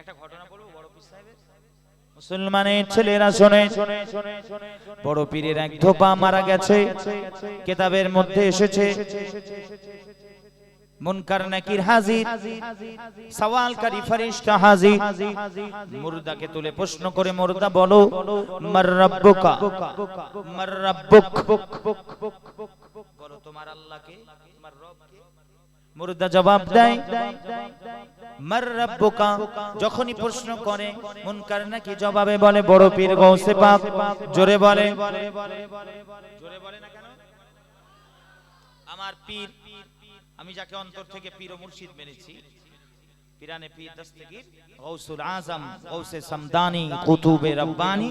একটা ঘটনা বলব, বড় পীর সাহেবের? মুসলমানের ছেলেরা শোনে, বড় পীরের এক ধোপা মারা গেছে, কেতাবের মধ্যে এসেছে। মুনকার নাকির হাজির, সওয়ালকারী ফেরেশতা হাজির। মুর্দাকে তুলে প্রশ্ন করে মুর্দা বলো, মার রাব্বুকা, মার রাব্বুক? বলো, তোমার আল্লাহকে, তোমার রবকে? মুর্দা জবাব দেয় মার রাব্বুকা, যখনই প্রশ্ন করে, মুনকার নাকি জবাবে বলে, বড় পীর গৌসে পাক, জোরে বলে। জোরে বলে না কেন? আমার পীর, আমি যাকে অন্তর থেকে পীর ও মুর্শিদ মেনেছি পিরানে পীর দস্তগীর গৌসুল আজম গৌসে সামদানি কুতুবে রব্বানি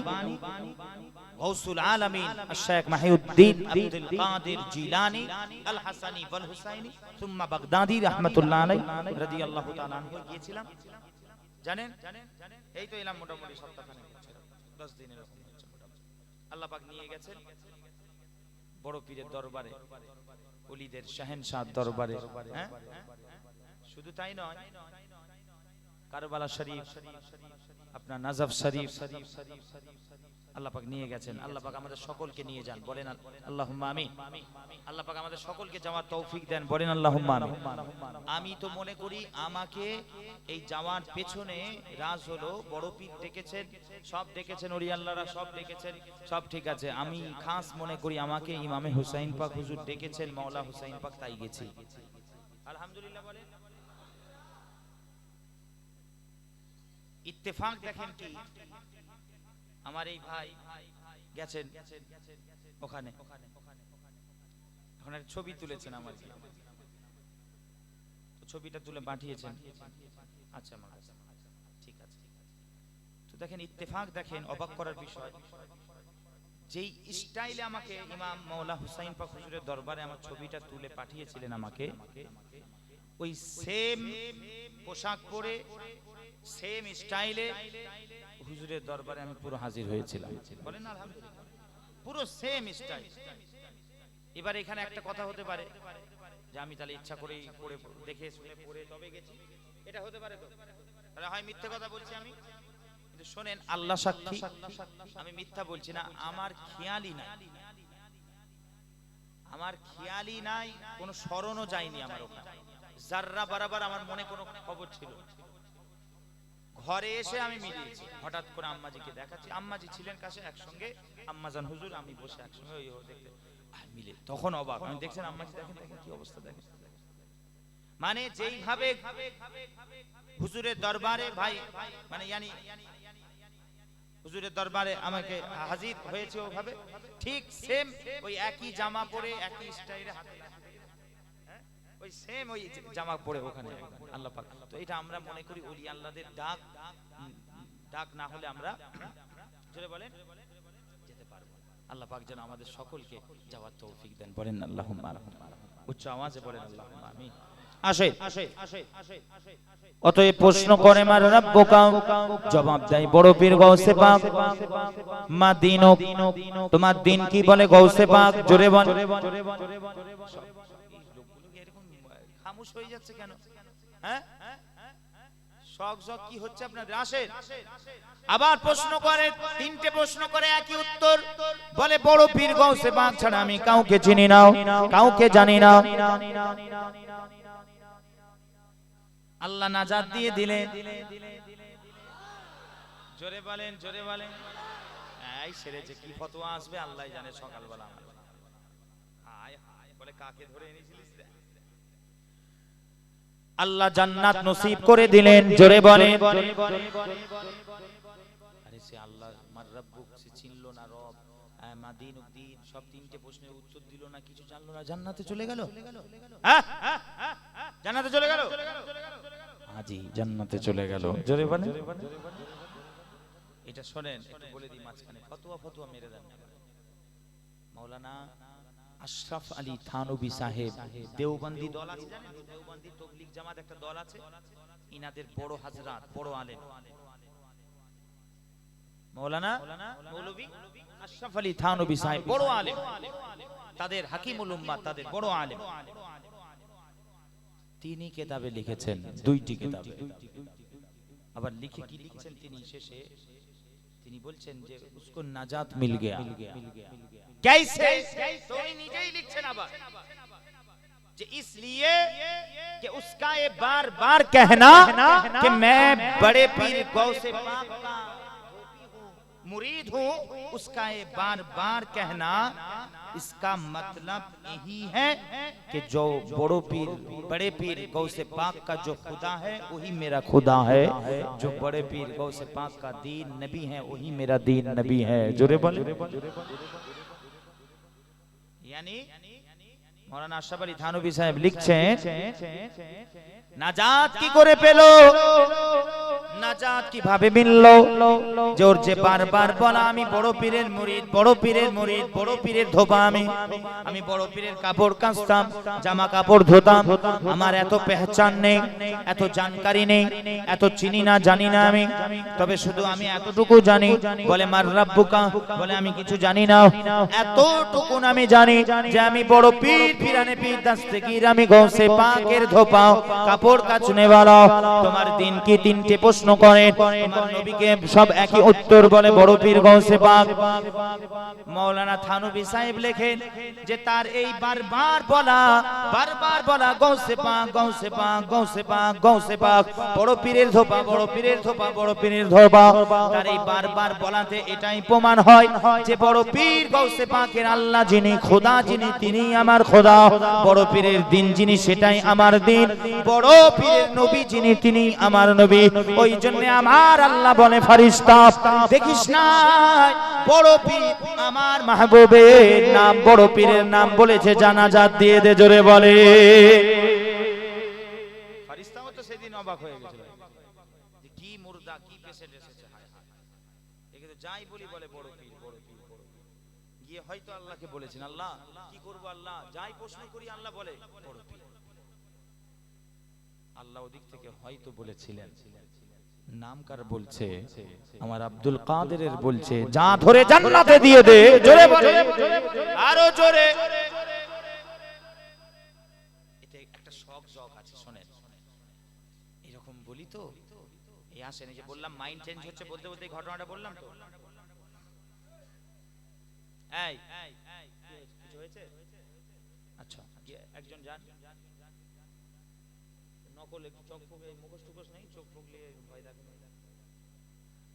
গৌসুল আলামিন শেখ মাহিউদ্দিন আব্দুল কাদের জিলানি আল হাসানি ওয়াল হুসাইনি সুম্মা বাগদাদি রাহমাতুল্লাহ আলাইহি রাদিয়াল্লাহু তাআলা আনহু গিয়েছিলাম। জানেন? এই তো এলাম মোটামুটি সপ্তাহখানেক হচ্ছে। 10 দিন এরকম হচ্ছে মোটামুটি। আল্লাহ পাক নিয়ে গেছেন বড় পীরের দরবারে ওলিদের শাহেনশাহ দরবারে হ্যাঁ? শুধু তাই নয়, কারবালা শরীফ, আপনার নাজাফ শরীফ, আল্লাহ পাক নিয়ে গেছেন। আল্লাহ পাক আমাদের সকলকে নিয়ে যান, বলেন আল্লাহুম্মা আমিন। আল্লাহ পাক আমাদের সকলকে যাওয়ার তৌফিক দেন, বলেন আমিন। আমি তো মনে করি আমাকে এই যাওয়ার পেছনে রাজ হলো, বড় পীর ডেকেছেন, সব ডেকেছেন ওলি আল্লাহরা সব ডেকেছেন, সব ঠিক আছে। আমি খাস মনে করি আমাকে ইমামে হুসাইন পাক হুজুর ডেকেছেন, মাওলা হুসাইন পাক তাই গেছি। আলহামদুলিল্লাহ বলেন। ইত্তেফাক দেখেন কি? আমার এই ভাই গেছেন ওখানে। একটা ছবি তুলেছেন আমার। ছবিটা তুলে পাঠিয়েছেন। আচ্ছা আমার। ঠিক আছে। তো দেখেন, ইত্তেফাক দেখেন, অবাক করার বিষয়। যেই স্টাইলে আমাকে ইমাম মৌলা হুসাইন পাক হুজুরের দরবারে আমার ছবিটা তুলে পাঠিয়েছিলেন আমাকে ওই সেম পোশাক পরে সেম স্টাইলে হুজুরের দরবারে আমি পুরো হাজির হয়েছিলাম। বলেন পুরো সেম স্টাইল এবার এখানে একটা কথা হতে পারে, যে আমি তাহলে ইচ্ছা করেই পড়ে, দেখে শুনে পড়ে তবে গেছি। এটা হতে পারে তো? তাহলে হয় মিথ্যে কথা বলছি আমি? কিন্তু শোনেন, আল্লাহ সাক্ষী, আমি মিথ্যা বলছি না, আমার খেয়ালই নাই। আমার খেয়ালই নাই, কোনো স্মরণও যায়নি আমার ওখানে। জাররা বারাবার আমার মনে কোনো খবর ছিল। ঘরে এসে আমি মিলিয়েছি। হঠাৎ করে আম্মাজিকে দেখাচ্ছি। আম্মাজি ছিলেন কাছে একসঙ্গে। আম্মাজান, হুজুর, আমি বসে একসঙ্গে ওই দেখতে। মিলে। তখন অবাক। আমি দেখছেন আম্মাজি দেখেন দেখেন কি অবস্থা, দেখেন। মানে যেইভাবে হুজুরের দরবারে ভাই মানে হুজুরের দরবারে আমাকে হাজির হয়েছে ওভাবে, ঠিক সেম ওই একই জামা পরে, একই স্টাইলে হাতে? ওই সেম ওই জামা পরে ওখানে আল্লাহ পাক। তো এটা আমরা মনে করি ওলি আল্লাহদের ডাক। ডাক না হলে আমরা জোরে বলেন, যেতে পারব আল্লাহ পাক যেন আমাদের সকলকে যাওয়ার তৌফিক দেন। বলেন আল্লাহুম্মা, উচ্চ আওয়াজে বলেন আল্লাহুম্মা, আমিন। আসে। অতএব প্রশ্ন করে, মার রাব্বুকা? জবাব দেয়, বড় পীর গৌসে পাক। মা দিনক। তোমার দিন কি? বলে গৌসে পাক। জোরে বল। হয়ে যাচ্ছে কেন? হ্যাঁ? শখ শখ কি হচ্ছে আপনাদের? আসেন। আবার প্রশ্ন করে, তিনটে প্রশ্ন করে একই উত্তর। বলে, বড় পীর গৌসে পাক ছাড়া আমি কাউকে চিনি না। কাউকে জানি না। আল্লাহ নাজাত দিয়ে দিলে জোরে বলেন জোরে বলেন। এই সেরেছে কি ফতোয়া আসবে আল্লাহ জানে সকালবেলা আমার। হায় বলে কাকে ধরে এনেছিলিস রে? আল্লাহ জান্নাত নসিব করে দিলেন জোরে বলেন। আরে সে আল্লাহ মার রব্বুক সে চিনলো না রব। আহ, মা দিন উদ্দিন সব তিনটে প্রশ্নের উত্তর দিল না কিছু জানলো না জান্নাতে চলে গেল? হ্যাঁ জান্নাতে চলে গেল? আজি জান্নাতে চলে গেল। জোরে বলেন। এটা শোনেন একটু বলে দিই মাঝখানে ফতোয়া ফতোয়া মেরে দেন। মাওলানা আশরাফ আলী থানবী সাহেব, দেওবন্দি দল আছে জানেন? দেওবন্দি তবলিগ জামাত একটা দল আছে। ইনাদের বড় হাজরাত, বড় আলেম। মাওলানা মৌলভী আশরাফ আলী থানবী সাহেব, বড় আলেম। তাদের হাকিমুল উম্মাহ তাদের বড় আলেম। তিনি কেতাবে লিখেছেন, দুইটি কেতাবে। আবার লিখে কি লিখছেন তিনি শেষে? তিনি বলছেন যে, উসকো নাজাত মিল গয়া। कैसे तो उन्हीं নিজেই লিখছেন আবার যে इसलिए कि उसका ये बार बार कहना कि मैं बड़े पीर गौ से पाक का मुरीद हूँ उसका ये बार बार कहना इसका मतलब यही है कि जो बड़ो पीर बड़े पीर गौ से पाक का जो खुदा है वही मेरा खुदा है जो बड़े पीर गौ से पाक का दीन नबी है वही मेरा दीन नबी है जोरे बोले यानी মৌলানা আশরাফ থানবী সাহেব লিখছেন, নাজাত কি করে পেল? নাজাত কীভাবে মিলল? যে বারবার বলা, আমি বড় পীরের মুরিদ, বড় পীরের মুরিদ, বড় পীরের আমি। আমি বড় পীরের কাপড় কাচতাম, জামা কাপড় ধোতাম, আমার এত পেহচান নেই, এত জানকারি নেই, এত চিনি না, জানি না আমি। তবে শুধু আমি এতটুকু জানি, বলে, মার রাব্বুকা, বলে, আমি কিছু জানি না। এতটুকু আমি জানি যে, আমি বড় পীর পিরানে পীর পাকের কাপড় তোমার দিন কি তিনটে প্রশ্ন করেন তোমার নবীকে সব একই উত্তর বলে বড় পীর পাক। মাওলানা সাহেব লেখেন যে তার এই বারবার বলা বারবার বলা পাক পাক পাক পাক। বড় পীরের ধোপা, বড় পীরের ধোপা, বড় পীরের ধোপা। তার এই বারবার বলাতে এটাই প্রমাণ হয় যে বড় পীর গৌসে পাকের আল্লাহ যিনি, খোদা যিনি তিনি আমার বড় পীরের দিন যিনি সেটাই আমার দিন। বড় পীরের নবী যিনি, তিনি আমার নবী। ওই জন্য আমার আল্লাহ বলে ফারিস্তা দেখিস না বড় পীর আমার মাহবুবের নাম, বড় পীরের নাম বলেছে, জানাজাত দিয়ে দে, জোরে বলে। ফারিস্তাও তো সেদিন অবাক হয়ে গেছিল যে কি মুর্দা কি পেশেন্ট এসেছে হায় হায় একে তো যাই বলি বলে বড় পীর বড় পীর বড় পীর গিয়ে হয়তো আল্লাহকে বলেছেন, আল্লাহ, কি আল্লাহ? যাই প্রশ্ন করি, আল্লাহ বলে। আল্লাহ ওদিক থেকে হয়তো বলেছিলেন বলছে? আমার আব্দুল কাদেরের বলছে, যা ধরে জান্নাতে দিয়ে দে। জোরে আরও জোরে। এতে একটা শখ জগ আছে এরকম বলি তো? এই আসেন, এই যে বললাম মাইন্ড চেঞ্জ হচ্ছে বলতে বলতে ঘটনাটা বললাম তো? এই কিছু হয়েছে আচ্ছা একজন যান। নকল একটু চোখ ফুকে? মুখোশ টুকোশ নেই? চোখ ফুকলিয়ে ভয়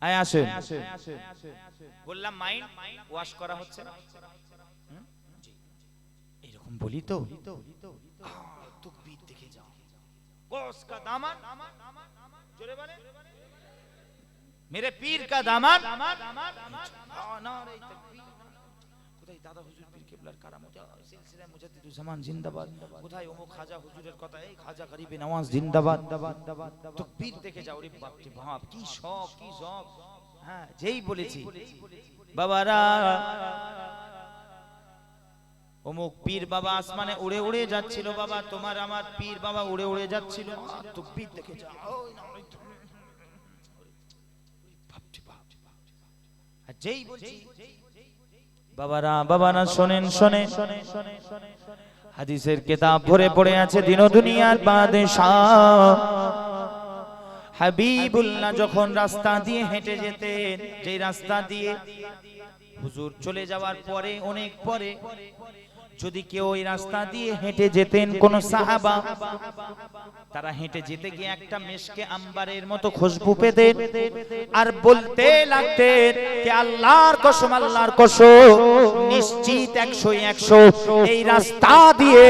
আয় আসেন। বললাম মাইন্ড ওয়াশ করা হচ্ছে এরকম বলি তো? তুকবীর দেখে যাও। গোস কা দামান? জোরে বলে মেরে পীর কা দামান? নারে তাকবীর কোথায় দাদা হুজুর পীর কেবলার কারামত। সিলসিলায় মুজাদ্দিদুজ জামান জিন্দাবাদ। কোথায় অমুক খাজা হুজুরের কথা? এই খাজা গরিবে নওয়াজ জিন্দাবাদ। তাকবীর দেখে যাও রে বাপ রে বাপ, কি শখ কি শখ হ্যাঁ যেই বলেছি। বাবারা, অমুক পীর বাবা আসমানে উড়ে উড়ে যাচ্ছিল বাবা, তোমার আমার পীর বাবা উড়ে উড়ে যাচ্ছিল। তাকবীর দেখে যাও। যেই বলছি বাবারা বাবারা, শোনেন শোনে হাদিসের কেতাব ভরে পড়ে আছে দিন দুনিয়ার বাদে হাবিবুল্লাহ যখন রাস্তা দিয়ে হেঁটে যেতেন যে রাস্তা দিয়ে হুজুর চলে যাওয়ার পরে, অনেক পরে যদি কেউ ওই রাস্তা দিয়ে হেঁটে যেতেন কোন সাহাবা, তারা হেঁটে যেতে গিয়ে একটা মেশকে আম্বারের মতো খুশবু পেতেন আর বলতে লাগতেন যে আল্লাহর কসম আল্লাহর কসম, নিশ্চিত একশো একশো এই রাস্তা দিয়ে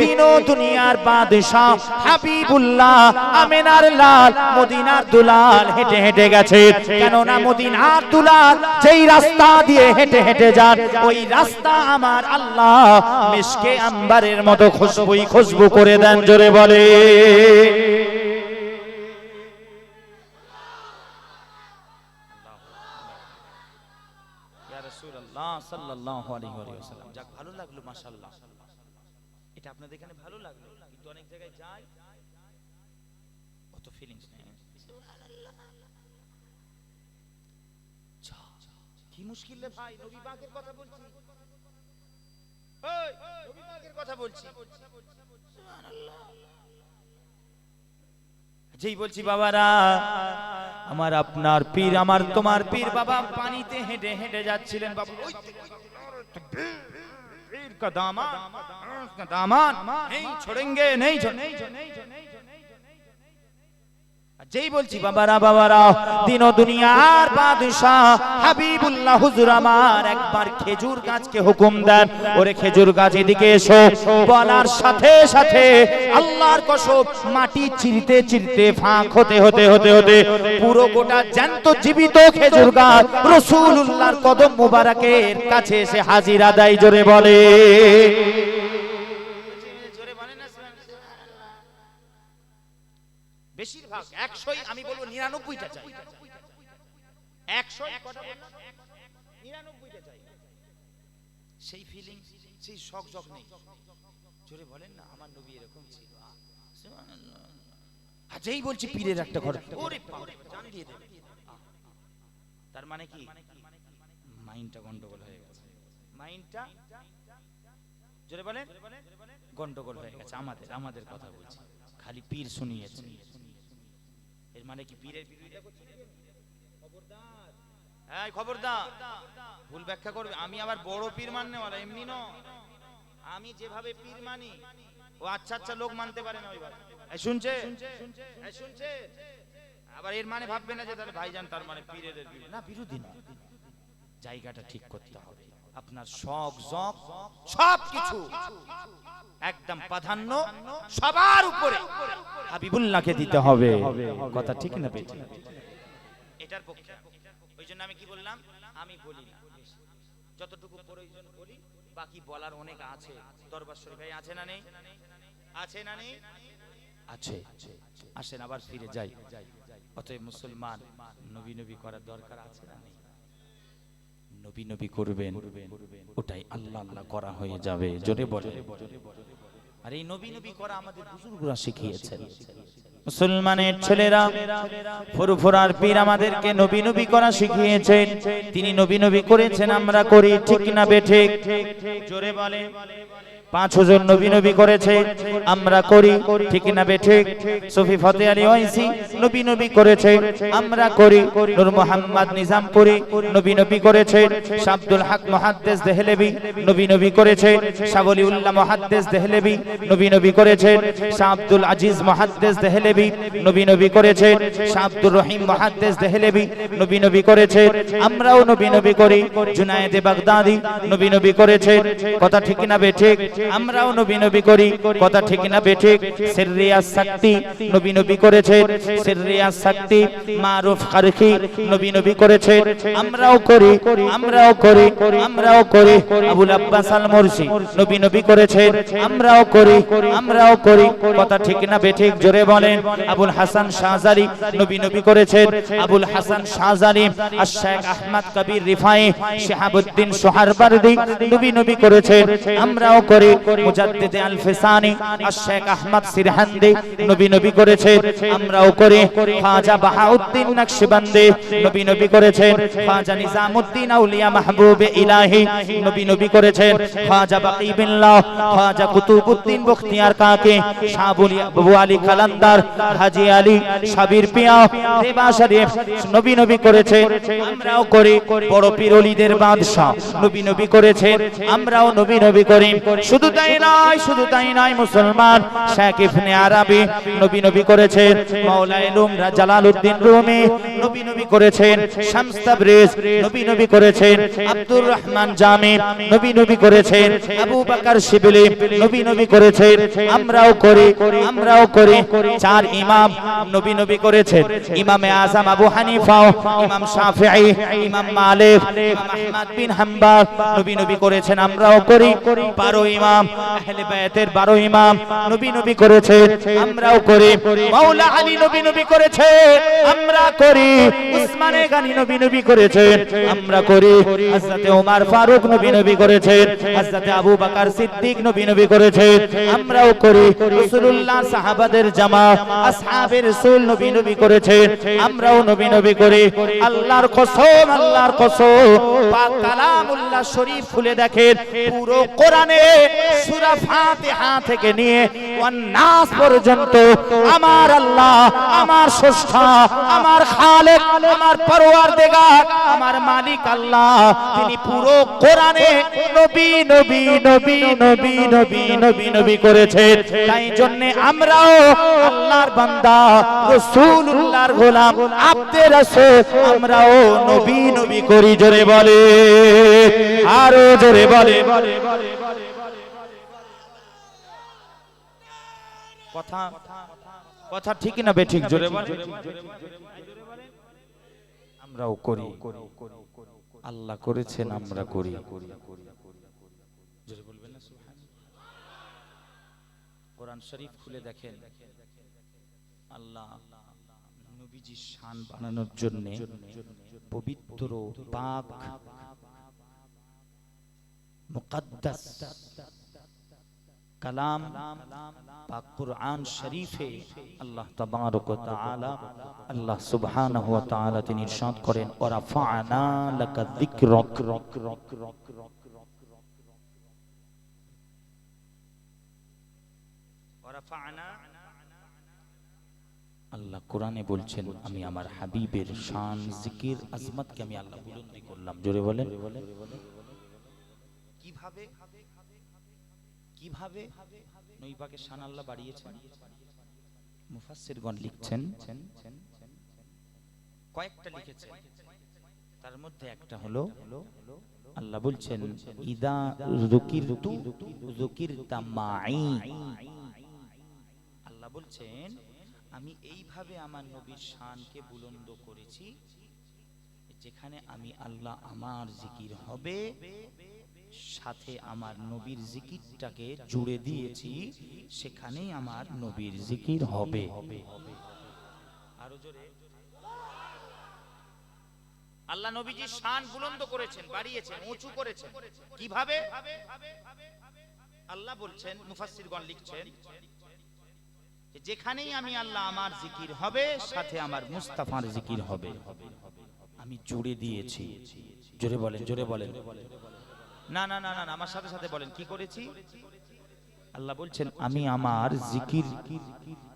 দিন দুনিয়ার বাদশাহ হাবিবুল্লাহ আমেনার লাল মদিনার দুলাল হেঁটে হেঁটে গেছে। কেননা মদিনার দুলাল যেই রাস্তা দিয়ে হেঁটে হেঁটে যান, ওই রাস্তা আমার আল্লাহ মিশকে আম্বারের মতো খুশবুই খুশবু করে দেন, জোরে বলে। কি মুশকিল রে ভাই, নবী পাকের কথা বলছি যেই বলছি, বাবারা, আমার আপনার পীর, আমার তোমার পীর বাবা পানিতে হেঁটে হেঁটে যাচ্ছিলেন, বাবা দামান দামান নেই নেই নেই নেই যেই বলছি, বাবারা বাবারা, দিন দুনিয়ার বাদশাহ হাবিবুল্লাহ হুজুর আমার, একবার খেজুর গাছকে হুকুম দেন। ওরে খেজুর গাছ এদিকে এসো। বলার সাথে সাথে আল্লাহর কসম মাটি চিরতে চিরতে ফাঁক হতে হতে হতে হতে, পুরো গোটা জ্যান্ত জীবিত খেজুর গাছ রসুল্লাহর কদম মুবারকের কাছে এসে হাজির আদায় জোরে বলে। বেশিরভাগ একশোই আমি বলব নিরানব্বইটা চাই। একশো নিরানব্বইটা চাই। সেই ফিলিং সেই শখ নেই। জোরে বলেন না আমার নবী এরকম ছিল। যেই বলছি পীরের একটা ঘর। ওরে জান দিয়ে দেবে। তার মানে কি? মাইন্ডটা গন্ডগোল হয়ে গেছে। মাইন্ডটা জোরে বলেন? গন্ডগোল হয়ে গেছে। আমাদের আমাদের কথা বলছি। খালি পীর শুনিয়েছে। এর মানে কি, পীরের বিরোধিতা খবরদার, ভুল ব্যাখ্যা করবে। আমি আবার বড় পীর মাননে ওরা এমনি ন আমি যেভাবে পীর মানি, ও আচ্ছা আচ্ছা লোক মানতে পারে না ওইভাবে। এই শুনছে? শুনছে? আবার এর মানে ভাববে না যে তাহলে ভাইজান তার মানে পীরের না, বিরোধী না। জায়গাটা ঠিক করতে হবে। আপনার শখ জক সব কিছু একদম প্রাধান্য সবার উপরে। হাবিবুল্লাহকে দিতে হবে। কথা ঠিক না বেটি এটার পক্ষে। ওই জন্য আমি কি বললাম? আমি বলি না। যতটুকু প্রয়োজন বলি, বাকি বলার অনেক আছে। দরবার শরীফে আছে না নেই? আছে না নেই? আছে। আসেন, আবার ফিরে যাই। অতএব মুসলমান, নবী নবী করার দরকার আছে না নেই? নবী নবী করবেন, ওটাই আল্লাহ আল্লাহ করা হয়ে যাবে। জোরে বলে আর এই নবী নবী করা আমাদের বুজুর্গরা শিখিয়েছেন। মুসলমানের ছেলেরা, ফুরফুরার পীর আমাদেরকে নবী নবী করা শিখিয়েছেন। তিনি নবী নবী করেছেন, আমরা করি, ঠিক না বেঠিক জোরে বলে পাঁচ জন নবী নবী করেছে, আমরা করি, ঠিক না বেঠে সফি ফতে আলী ওয়াইসি নবী নবী করেছে, আমরা করি, নূর মোহাম্মদ নিজামপুরি নবী নবী করেছে, শাব্দুল হক মুহাদ্দিস দেহলেবি নবী নবী করেছে শাবলি উল্লাহ মুহাদ্দিস দেহলেবি নবী নবী করেছে শাহ আব্দুল আজিজ মুহাদ্দিস দেহলেবি নবী নবী করেছে শাহ আব্দুর রহিম মুহাদ্দিস দেহলেবি নবী নবী করেছে, আমরাও নবী নবী করি, জুনায়েদে বাগদাদি নবী নবী করেছে, কথা ঠিক না বে ঠিক? আমরাও নবী নবী করি। কথা ঠিক না বে ঠিক সিররিয়াস শক্তি নবী নবী করেছে। সিররিয়াস শক্তি মারুফ খারখি নবী নবী করেছে। আমরাও করি আমরাও করি আমরাও করি। আবুল আব্বাস আল মুরসি নবী নবী করেছে। আমরাও করি আমরাও করি। কথা ঠিক না বে ঠিক জোরে বলেন। আবুল হাসান শাহজারি নবী নবী করেছেন আবুল হাসান শাহজারি আর শেখ আহমদ কবির রিফাই, শিহাবুদ্দিন সোহারবারদি নবী নবী করেছেন আমরাও করি আহমদ সিরহান্দি, নবী নবী করেছেন আমরাও করি। খাজা বাহাউদ্দিন নবী নবী খাজা নিজামউদ্দিন আউলিয়া ইলাহি, নবী নবী খাজা বাকি বিল্লাহ, খাজা কুতুবউদ্দিন বখতিয়ার কাকে শাহবুলি বাবু আলী কালান্দার আলী, সাবির পিয়া, রেবা শরীফ, নবী নবী করেছে। আমরাও করি। বড় পীর ওলিদের বাদশা নবী নবী করেছে। আমরাও নবী নবী করি। শুধু তাই নয়, শুধু তাই নয়, মুসলমান শেখ ইবনে আরবি নবী নবী করেছেন মাওলা ইলুম জালালউদ্দিন রুমি নবী নবী করেছেন, শামস তাবরিজ নবী নবী করেছেন, আব্দুর রহমান জামি নবী নবী করেছেন, আবু বকর শিবলি নবী নবী করেছেন, আমরাও করি আমরাও করি, চার ইমাম নবী নবী করেছেন, ইমামে আজম আবু হানিফা, ইমাম শাফিঈ, ইমাম মালিক, ইমাম আহমদ বিন হাম্বল নবী নবী করেছেন, আমরাও করি 12 ইমাম আহলে বায়াতের 12 ইমাম নবী নবী করেছেন আমরাও করি। মাওলা আলী নবী নবী করেছে, আমরা করি। উসমানে গানি নবী নবী করেছেন আমরা করি। হযরতে ওমর ফারুক নবী নবী করেছেন হযরতে আবু বকর সিদ্দিক নবী নবী করেছেন আমরাও করি। রাসূলুল্লাহ সাহাবাদের জামা, আসহাবের রাসূল নবী নবী করেছেন আমরাও নবী নবী করি। আল্লাহর কসম আল্লাহর কসম। পাক কালামুল্লাহ শরীফ খুলে দেখেন, পুরো কোরআনে সূরা ফাতিহা থেকে নিয়ে ওয়ান পর্যন্ত আমার আল্লাহ, আমার স্রষ্টা, আমার খালেক, আমার পরওয়ারদিগার, আমার মালিক আল্লাহ। তিনি পুরো কোরআনে নবী নবী নবী নবী নবী নবী নবী করেছেন। তাই জন্য আমরাও আল্লাহর বান্দা, রাসূলুল্লাহর গোলাম, আব্দে রাসূল, আমরাও নবী নবী করি, জোরে বলে। আরও জোরে বলে। কথা কথা ঠিক না বে ঠিক জোরে আমরাও করি। আল্লাহ করেছেন আমরা করি। জোরে বলবেন না সুবহানাল্লাহ? কোরআন শরীফ খুলে দেখেন। আল্লাহ নবীজির শান বানানোর জন্য পবিত্র পাক মুকদ্দাস কালাম পাক কুরআন শরীফে আল্লাহ তাবারক ওয়া তাআলা আল্লাহ সুবহানাহু ওয়া তাআলা তিনি ইরশাদ করেন ওয়া রাফা'না লাকা যিকরাক। আল্লাহ কোরআনে বলছেন আমি আমার হাবিবের শান জিকির আজমতকে আমি আল্লাহ বুলন্দি করলাম। জোরে বলেন। কীভাবে? কীভাবে নইবাকে শান বাড়িয়েছেন? মুফাসসিরগণ লিখছেন, কয়েকটা লিখেছেন। তার মধ্যে একটা হলো, আল্লাহ বলছেন, ইদা যুকিরতু যুকিরতা মাই আল্লাহ বলছেন, আমি এইভাবে আমার নবীর শানকে বুলন্দ করেছি, যেখানে আমি আল্লাহ আমার জিকির হবে সাথে আমার নবীর জিকিরটাকে জুড়ে দিয়েছি, সেখানেই আমার নবীর জিকির হবে। আরও জোরে। আল্লাহ নবীজির শান বুলন্দ করেছেন, বাড়িয়েছেন, উঁচু করেছেন। কীভাবে? আল্লাহ বলছেন, মুফাসসিরগণ লিখছেন যেখানেই আমি আল্লাহ আমার জিকির হবে, সাথে আমার মুস্তাফার জিকির হবে। আমি জুড়ে দিয়েছি। জোরে বলেন জোরে বলেন। না না না না আমার সাথে সাথে বলেন, কি করেছি? আল্লাহ বলছেন, আমি আমার জিকির,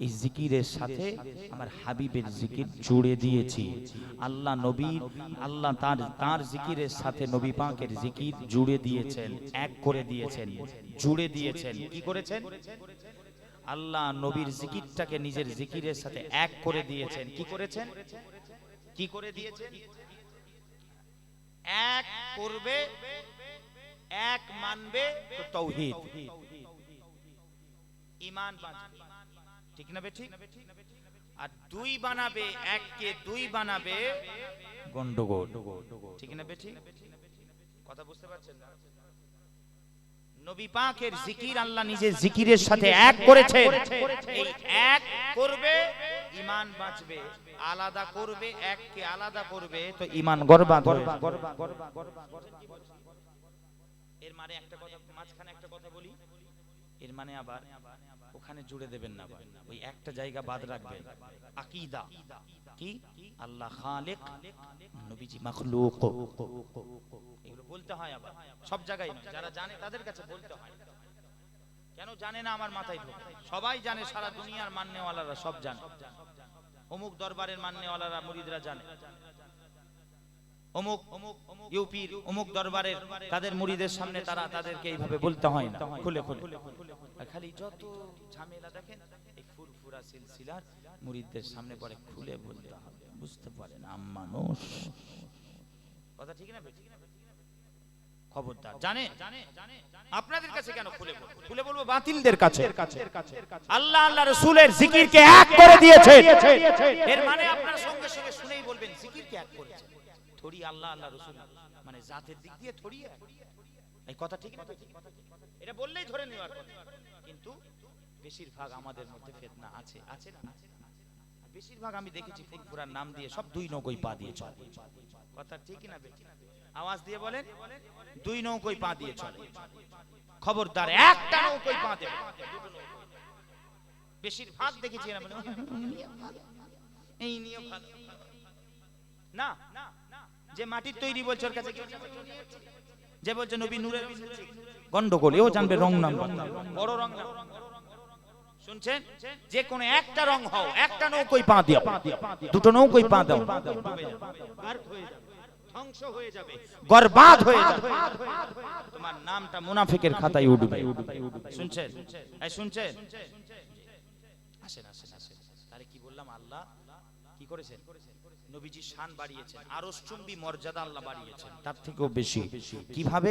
এই জিকিরের সাথে আমার হাবিবের জিকির জুড়ে দিয়েছি। আল্লাহ নবী, আল্লাহ তার তার জিকিরের সাথে নবী পাকের জিকির জুড়ে দিয়েছেন, এক করে দিয়েছেন, জুড়ে দিয়েছেন। কি করেছেন? আল্লাহ নবীর জিকিরটাকে নিজের জিকিরের সাথে এক করে দিয়েছেন। কি করেছেন? কি করে দিয়েছেন? এক করবে এক মানবে তো তৌহিদ। ইমান বাঁচবে। ঠিক না বেঠিক? আর দুই বানাবে, এককে দুই বানাবে গন্ডগোল। ঠিক না বেঠিক? কথা বুঝতে পারছেন? না নবী পাকের জিকির আল্লাহ নিজের জিকিরের সাথে এক করেছে। এই এক করবে ইমান বাঁচবে। আলাদা করবে, এককে আলাদা করবে, তো ইমান গর্বাদ হয়ে যাবে। এর মানে একটা কথা, মাঝখানে একটা কথা বলি। এর মানে আবার ওখানে জুড়ে দেবেন না। ওই একটা জায়গা বাদ রাখবেন। আকীদা। কি? আল্লাহ খালিক, নবীজি মাখলুক। এগুলো বলতে হয় আবার। সব জায়গায়। যারা জানে তাদের কাছে বলতে হয় কেন জানে না আমার মাথায় সবাই জানে সারা দুনিয়ার মান্যওয়ালারা সব জানে। অমুক দরবারের মান্যওয়ালারা মুরিদরা জানে। অমুক, ইউপির অমুক দরবারের তাদের মুরিদের সামনে তারা তাদেরকে এইভাবে বলতে হয় না। খুলে খুলে। খালি যত ঝামেলা দেখেন, এই ফুরফুরা সিলসিলার মুরিদদের সামনে পরে খুলে বলতে হবে। বুঝতে পারে না মানুষ। কথা ঠিক না বেঠিক? খবরদার। জানে? আপনাদের কাছে কেন খুলে বলব? খুলে বলব বাতিলদের কাছে। আল্লাহ আল্লাহ রসুলের জিকিরকে এক করে দিয়েছে এর মানে আপনার সঙ্গে সঙ্গে শুনেই বলবেন, জিকিরকে এক করেছে থরি আল্লাহ আল্লাহ রসুল মানে জাতের দিক দিয়ে থরি এই কথা ঠিক না? এটা বললেই ধরে নেওয়ার কিন্তু বেশিরভাগ আমাদের মধ্যে ফেতনা আছে আছে না? বেশিরভাগ আমি দেখেছি ফুরফুরার নাম দিয়ে সব দুই নৌকোই পা দিয়ে চলে। কথা ঠিক না আওয়াজ দিয়ে বলেন দুই নৌকোই পা দিয়ে চলে। খবরদার একটা নৌকোই পা দেবে বেশিরভাগ দেখেছি বলে, এই নিয়ে ভালো। না। যে মাটির তৈরি বলছে ওর কাছে যে বলছে নবী নূরের গন্ডগোল, এও জানবে রং নাম বড় রং নাম শুনছেন? যে কোনো একটা রং হও, একটা নৌকোই পা দিও। দুটো নৌকোই পা দাও। ধ্বংস হয়ে যাবে গর্বাদ হয়ে যাবে। তোমার নামটা মুনাফিকের খাতায় উঠবে। শুনছেন? এই শুনছেন? আসেন আসেন আসেন। তাহলে কি বললাম? আল্লাহ কি করেছেন? নবীজি শান বাড়িয়েছেন আরশ চুম্বি মর্যাদা আল্লাহ বাড়িয়েছেন তার থেকেও বেশি কীভাবে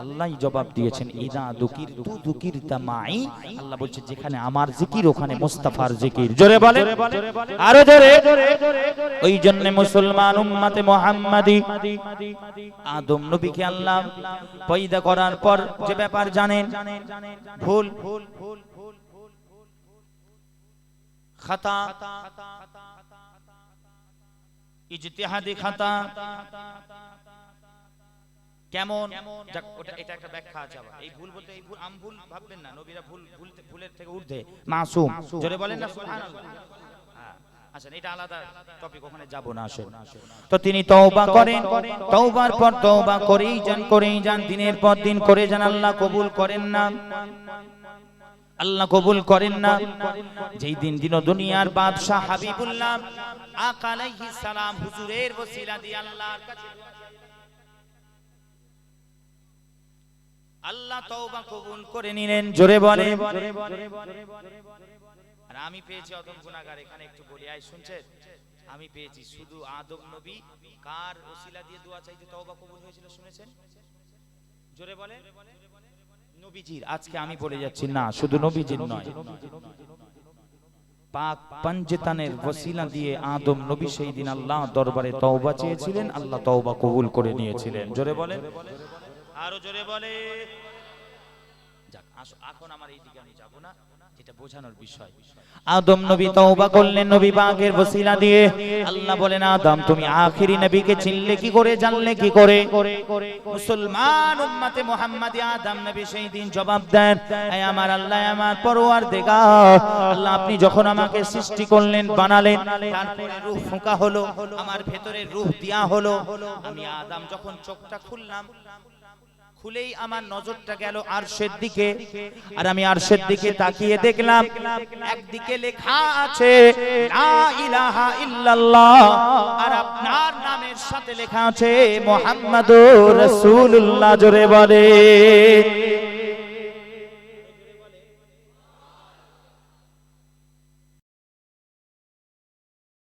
আল্লাহই জবাব দিয়েছেন ইদা দুকির তু দুকির তামাই আল্লাহ বলছে যেখানে আমার জিকির ওখানে মুস্তাফার জিকির জোরে বলে আরও জোরে ওই জন্য মুসলমান উম্মতে মুহাম্মাদি আদম নবীকে আল্লাহ পয়দা করার পর যে ব্যাপার জানেন ভুল ভুল ভুল ভুল ভুল খাতা ইজতিহাদি খাতা কেমন? ওটা এটা একটা ব্যাখ্যা আছে আবার। এই ভুল বলতে এই ভুল আম ভুল ভাববেন না নবীরা ভুল ভুল ভুলের থেকে ঊর্ধ্বে। মাসুম। জোরে বলেন না সুবহানাল্লাহ। হ্যাঁ, আসেন এটা আলাদা টপিক ওখানে যাব না আসেন। তো তিনি তওবা করেন। তওবার পর তওবা করেই যান করেই যান। দিনের পর দিন করে যান আল্লাহ কবুল করেন না। আল্লাহ কবুল করেন না। যেই দিন দিন দুনিয়ার বাদশাহ হাবিবুল্লাহ সালাম হুজুরের ওসিলা দিয়ে আল্লাহর কাছে আল্লাহ তওবা কবুল করে নিলেন, জোরে বলে আর আমি পেয়েছি অদম গুনাহগার, এখানে একটু বলি আই শুনছেন? আমি পেয়েছি শুধু আদম নবী, কার ওসিলা দিয়ে দোয়া চাইতে তওবা কবুল হয়েছিল, শুনেছেন? জোরে বলে নবীজির, আজকে আমি বলে যাচ্ছি, না, শুধু নবীজির নয়। পাক পঞ্জতানের ওসিলা দিয়ে আদম নবী সেই দিন আল্লাহ দরবারে তওবা চেয়েছিলেন আল্লাহ তওবা কবুল করে নিয়েছিলেন। জোরে বলেন। আরও জোরে বলে যাক আসো এখন আমার এই দিকে আমি যাব না। আদম নবী তওবা করলেন নবী পাকের দিয়ে। আল্লাহ বলেন আদম তুমি আখেরি নবীকে চিনলে কি করে জানলে কি করে? মুসলমান উম্মতে মুহাম্মাদি আদম নবী সেই দিন জবাব দেন আমার আল্লাহ আমার পরওয়ারদিগার। আল্লাহ আপনি যখন আমাকে সৃষ্টি করলেন বানালেন তারপরে রূহ ফোঁকা হলো আমার ভেতরে রূহ দিয়া হলো। আমি আদম যখন চোখটা খুললাম খুলেই আমার নজরটা গেল আরশের দিকে। আর আমি আরশের দিকে তাকিয়ে দেখলাম একদিকে লেখা আছে লা ইলাহা ইল্লাল্লাহ আর আপনার নামের সাথে লেখা আছে মুহাম্মাদুর রাসূলুল্লাহ জোরে বলে।